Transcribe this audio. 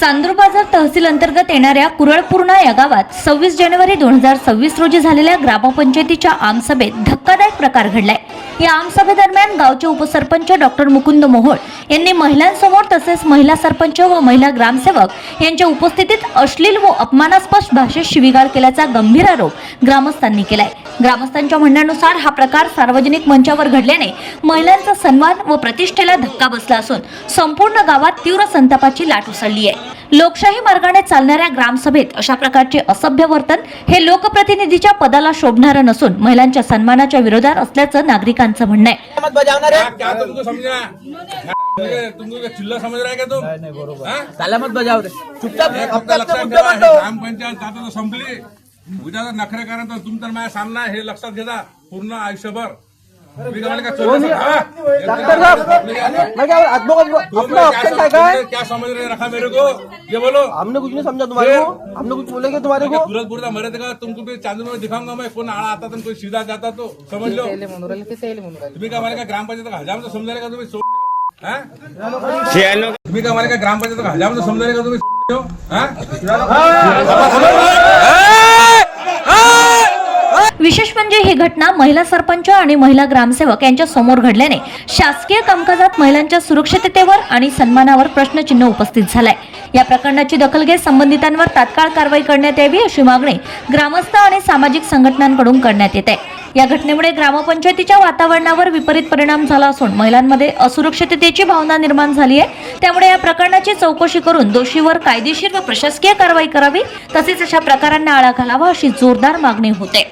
चांदूर बाजार तहसील अंतर्गत येणाऱ्या कुरळपूर्णा या गावात सव्वीस जानेवारी दोन हजार सव्वीस रोजी झालेल्या ग्रामपंचायतीच्या आमसभेत धक्कादायक प्रकार घडलाय. या आमसभेदरम्यान गावचे उपसरपंच डॉक्टर मुकुंद मोहोळ यांनी महिलांसमोर तसेच महिला सरपंच व महिला ग्रामसेवक यांच्या उपस्थितीत अश्लील व अपमानास्पद भाषेत शिविगाळ केल्याचा गंभीर आरोप ग्रामस्थांनी केलाय. ग्रामस्थांच्या म्हणण्यानुसार हा प्रकार सार्वजनिक मंचावर घडल्याने महिलांचा सन्मान व प्रतिष्ठेला धक्का बसला असून संपूर्ण गावात तीव्र संतापाची लाट उसळली आहे. लोकशाही मार्गाने चालणाऱ्या ग्रामसभेत अशा प्रकारचे असभ्य वर्तन हे लोकप्रतिनिधीच्या पदाला शोभणारं नसून महिलांच्या सन्मानाच्या विरोधात असल्याचं नागरिकांचं म्हणणं आहे. चिल्ला रहा क्या तुम? बजाव रे. चुपचाप ग्रामपंचायत आता संपली. उद्या नखरे करा तर तुम तर माझ्या सामना हे लक्षात घेता. पूर्ण आयुष्यभर. तुम्ही काय म्हणले का चोरी असं? हा? डॉक्टर साहब मैं क्या आपको तुम अपना ऑप्शन क्या क्या है समझ- क्या समझ रहे रखा मेरे को? ये बोलो. हमने कुछ नहीं समझा तुम्हारे को। हमने कुछ बोलेंगे तुम्हारे को? सूरज बुरदा मरे थे का तुमको भी चांदू में दिखाऊंगा मैं आता था कोई सीधा जाता तो समझ लो। तुम्ही काय मला का ग्रामपंचायत का हजाम तो समजायला का तुम्ही सोड हा? तुम्ही काय मला का ग्रामपंचायत का हजाम तो समजायला का तुम्ही सोड हा? विशेष म्हणजे ही घटना महिला सरपंच आणि महिला ग्रामसेवक यांच्या समोर घडल्याने शासकीय कामकाजात महिलांच्या सुरक्षिततेवर आणि सन्मानावर प्रश्नचिन्ह उपस्थित झालाय. या प्रकरणाची दखल घेत संबंधितांवर तात्काळ कारवाई करण्यात यावी अशी मागणी ग्रामस्थ आणि सामाजिक संघटनांकडून करण्यात येत. आहे या घटनेमुळे ग्रामपंचायतीच्या वातावरणावर विपरीत परिणाम झाला असून महिलांमध्ये असुरक्षिततेची भावना निर्माण झाली आहे. त्यामुळे या प्रकरणाची चौकशी करून दोषीवर कायदेशीर व प्रशासकीय कारवाई करावी तसेच अशा प्रकारांना आळा घालावा अशी जोरदार मागणी होते.